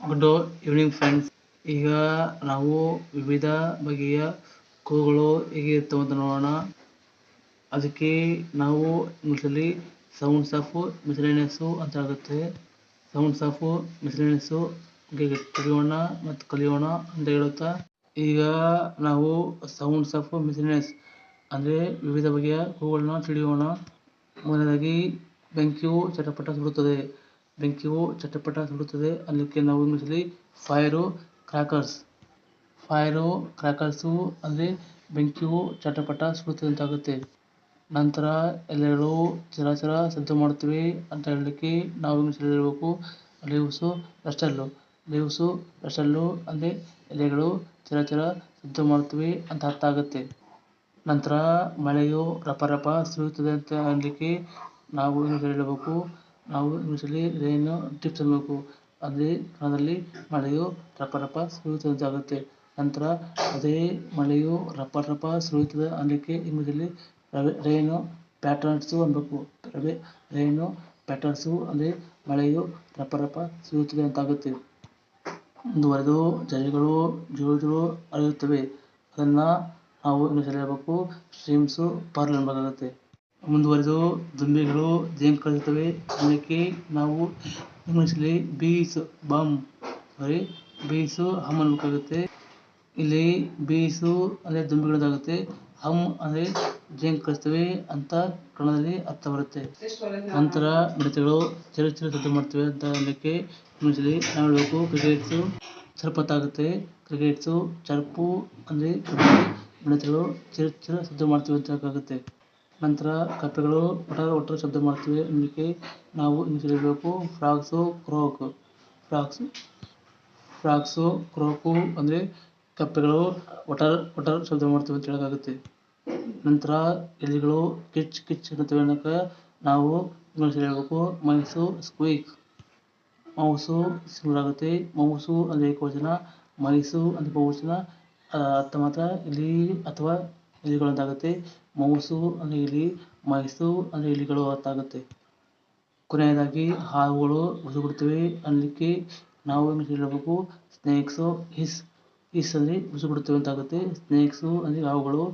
Good evening friends ಈಗ ನಾವು ವಿವಿಧ ಬಗೆಯ ಕೂಗಳು ಹೇಗೆ ಇರ್ತವೆ ಅಂತ ನೋಡೋಣ. ಅದಕ್ಕೆ ನಾವು ಇಂಗ್ಲೀಷಲ್ಲಿ ಸೌಂಡ್ಸ್ ಆಫ್ ಮಿಸ್ಲೇನಿಯಸ್ಸು ಅಂತ ಆಗುತ್ತೆ. ಸೌಂಡ್ಸ್ ಆಫ್ ಮಿಸ್ಲೆನಿಯಸ್ಸು ಕಲಿಯೋಣ ಮತ್ತು ಕಲಿಯೋಣ ಅಂತ ಹೇಳುತ್ತಾ. ಈಗ ನಾವು ಸೌಂಡ್ಸ್ ಆಫ್ ಮಿಸ್ಲೇನಿಯಸ್ ಅಂದರೆ ವಿವಿಧ ಬಗೆಯ ಹೂಗಳನ್ನ ತಿಳಿಯೋಣ. ಮೊದಲಾಗಿ ಬೆಂಕಿಯು ಚಟಪಟ ಸುಡುತ್ತದೆ. ಬೆಂಕಿಯು ಚಟಪಟ ಸುಡುತ್ತದೆ. ಅದಕ್ಕೆ ನಾವು ಇಂಗ್ಲೀಷಲ್ಲಿ ಫೈರು ಕ್ರ್ಯಾಕರ್ಸ್. ಫೈರು ಕ್ರ್ಯಾಕರ್ಸು ಅಂದರೆ ಬೆಂಕಿಯು ಚಟಪಟ ಸುಡುತ್ತದೆ ಅಂತಾಗುತ್ತೆ ನಂತರ ಎಲೆಗಳು ಚರಾಚರ ಶಬ್ದ ಮಾಡುತ್ತವೆ ಅಂತ ಹೇಳಲಿಕ್ಕೆ ನಾವು ಇಂಗ್ಲೀಷಲ್ಲಿ ಹೇಳಬೇಕು ಲೀವ್ಸು ರಸ್ಟಲ್ಲು. ಲೀವ್ಸು ರಸ್ಟಲ್ಲು ಅಂದರೆ ಎಲೆಗಳು ಚರ ಚರ ಶಬ್ದ ಮಾಡುತ್ತವೆ ಅಂತ ಅರ್ಥ ಆಗುತ್ತೆ. ನಂತರ ಮಳೆಯು ರಪ ರಪ ಸುರಿಯುತ್ತದೆ ಅಂತ ಹೇಳಲಿಕ್ಕೆ ನಾವು ಇಂಗ್ಲೀಷಲ್ಲಿ ಹೇಳಬೇಕು ನಾವು ಇಂಗ್ಲೀಷಲ್ಲಿ ರೇನು ಟಿಪ್ಸ್ ಅನ್ನಬೇಕು ಕಾಲದಲ್ಲಿ ಕನ್ನಡದಲ್ಲಿ ಮಳೆಯು ರಪ ರಪ ಆಗುತ್ತೆ ನಂತರ ಅದೇ ಮಳೆಯು ರಪ ರಪ ಸುರಿಯುತ್ತದೆ ಅನ್ನಲಿಕ್ಕೆ ಇಂಗ್ಲೀಷಲ್ಲಿ ರೈನು ಪ್ಯಾಟರ್ನ್ಸು ಅನ್ನಬೇಕು. ರವೆ, ರೈನು ಪ್ಯಾಟರ್ನ್ಸು ಅಂದರೆ ಮಳೆಯು ರಪ ರಪ ಸುರಿಯುತ್ತದೆ ಅಂತ ಆಗುತ್ತೆ ಮುಂದುವರೆದು ಜರಿಗಳು ಜೋರು ಜೋರು ಹರಿಯುತ್ತವೆ ಅದನ್ನು ನಾವು ಇಂಗ್ಲೀಷಲ್ಲಿ ಹೇಳಬೇಕು ಸ್ಟ್ರೀಮ್ಸು, ಪರ್ಲ್ ಅನ್ನಬೇಕಾಗುತ್ತೆ ಮುಂದುವರೆದು, ದುಂಬಿಗಳು ಜೇಂಕರಿಸುತ್ತವೆ ಅದಕ್ಕೆ ನಾವು ಇಂಗ್ಲೀಷಲ್ಲಿ ಬೀಸ್ ಬಾಮ್ ಸಾರಿ ಬೀಸು ಹಮ್ ಅನ್ನಬೇಕಾಗುತ್ತೆ. ಇಲ್ಲಿ ಬೀಸು ಅಂದರೆ ದುಂಬಿಗಳದಾಗುತ್ತೆ ಹಮ್ ಅಂದರೆ ಜೇಂಕರಿಸ್ತವೆ ಅಂತ ಕನ್ನಡದಲ್ಲಿ ಅರ್ಥ ಬರುತ್ತೆ. ನಂತರ ಮಿಡತೆಗಳು ಚಿರು ಚಿರು ಸದ್ದು ಮಾಡ್ತವೆ ಅಂತ ಅದಕ್ಕೆ ಇಂಗ್ಲೀಷಲ್ಲಿ ನಾವು ಹೇಳಬೇಕು ಕ್ರಿಕೆಟ್ಸು ಚರ್ಪತ್ತಾಗುತ್ತೆ. ಕ್ರಿಕೆಟ್ಸು ಚರ್ಪು ಅಂದರೆ ಮಿಡತೆಗಳು ಚಿರು ಚಿರು ಶಬ್ದ ಮಾಡ್ತವೆ ಅಂತ ಹೇಳಬೇಕಾಗುತ್ತೆ ನಂತರ ಕಪ್ಪೆಗಳು ಒಟರ್ ಒಟ್ಟಾರೆ ಶಬ್ದ ಮಾಡ್ತವೆ ಅದಕ್ಕೆ ನಾವು ಇಂಗ್ಲೀಷಲ್ಲಿ ಹೇಳಬೇಕು ಫ್ರಾಗ್ಸು, ಕ್ರೋಕ್. ಫ್ರಾಗ್ಸು ಫ್ರಾಗ್ಸು, ಕ್ರೋಕು ಅಂದರೆ ಕಪ್ಪೆಗಳು. ಒಟ್ಟಾರೆ ಒಟರ್ ಶಬ್ದ ಮಾಡ್ತವೆ ಅಂತ ಹೇಳೋಕ್ಕಾಗುತ್ತೆ. ನಂತರ ಎಲೆಗಳು, ಕಿಚ್ ಕಿಚ್ ಅನ್ನುತ್ತವೆ ಅನ್ನೋಕೆ ನಾವು ಇಂಗ್ಲೀಷಲ್ಲಿ ಹೇಳಬೇಕು. Mice, squeak. ಮೌಸು ಸಿಂಗುಲರ್ ಆಗುತ್ತೆ. ಮೌಸು ಅಂದರೆ ಏಕವಚನ. ಮೈಸು ಅಂದರೆ ಬಹುವಚನ. ಅರ್ಥ ಮಾತ್ರ ಇಲಿ ಅಥವಾ ಇಲಿಗಳು ಅಂತಾಗುತ್ತೆ ಮೌಸು ಅಂದರೆ ಇಲಿ ಮೈಸು ಅಂದರೆ ಇಲಿಗಳು ಆಗುತ್ತೆ ಕೊನೆಯದಾಗಿ ಹಾವುಗಳು ಬುಸುಗುಡುತ್ತವೆ ಅನ್ನಲಿಕ್ಕೆ ನಾವು ಏನು ಹೇಳಬೇಕು? ಸ್ನೇಕ್ಸು, ಹಿಸ್ ಹಿಸ್ ಅಂದರೆ ಅಂತ ಅಂತಾಗುತ್ತೆ. ಸ್ನೇಕ್ಸು ಅಂದರೆ ಹಾವುಗಳು,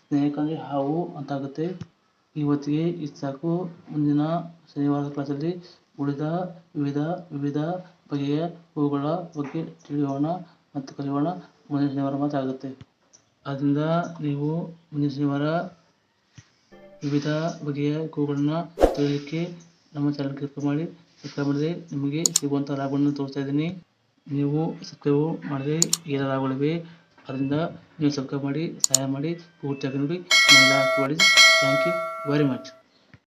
ಸ್ನೇಕ್ ಅಂದರೆ ಹಾವು ಅಂತಾಗುತ್ತೆ. ಇವತ್ತಿಗೆ ಇಷ್ಟು ಸಾಕು. ಮುಂದಿನ ಶನಿವಾರದ ಕ್ಲಾಸಲ್ಲಿ ಉಳಿದ ವಿವಿಧ ವಿವಿಧ ಬಗೆಯ ಹೂವುಗಳ ಬಗ್ಗೆ ತಿಳಿಯೋಣ ಮತ್ತು ಕಲಿಯೋಣ. ಮುಂದಿನ ಶನಿವಾರ ಮಾತ್ರ ಆಗುತ್ತೆ. ಆದ್ದರಿಂದ ನೀವು ಮುಂದಿನ ಶನಿವಾರ ವಿವಿಧ ಬಗೆಯ ಹೂವುಗಳನ್ನ ತಿಳಿಯಲಿಕ್ಕೆ ನಮ್ಮ ಚಾನಲ್ ಕ್ಲಿಕ್ ಮಾಡಿ ಸಬ್ಸ್ಕ್ರೈಬ್ ಮಾಡಿದರೆ ನಿಮಗೆ ಸಿಗುವಂಥ ಲಾಭವನ್ನು ತೋರಿಸ್ತಾ ಇದ್ದೀನಿ. ನೀವು ಸಬ್ಸ್ಕ್ರೈಬ್ ಮಾಡಿದರೆ ಏನೇ ಲಾಭಗಳಿವೆ. ಅದರಿಂದ ನೀವು ಸಬ್ಸ್ಕ್ರೈಬ್ ಮಾಡಿ, ಸಹಾಯ ಮಾಡಿ, ಪೂರ್ತಿಯಾಗಿ ನೋಡಿ. Is thank you very much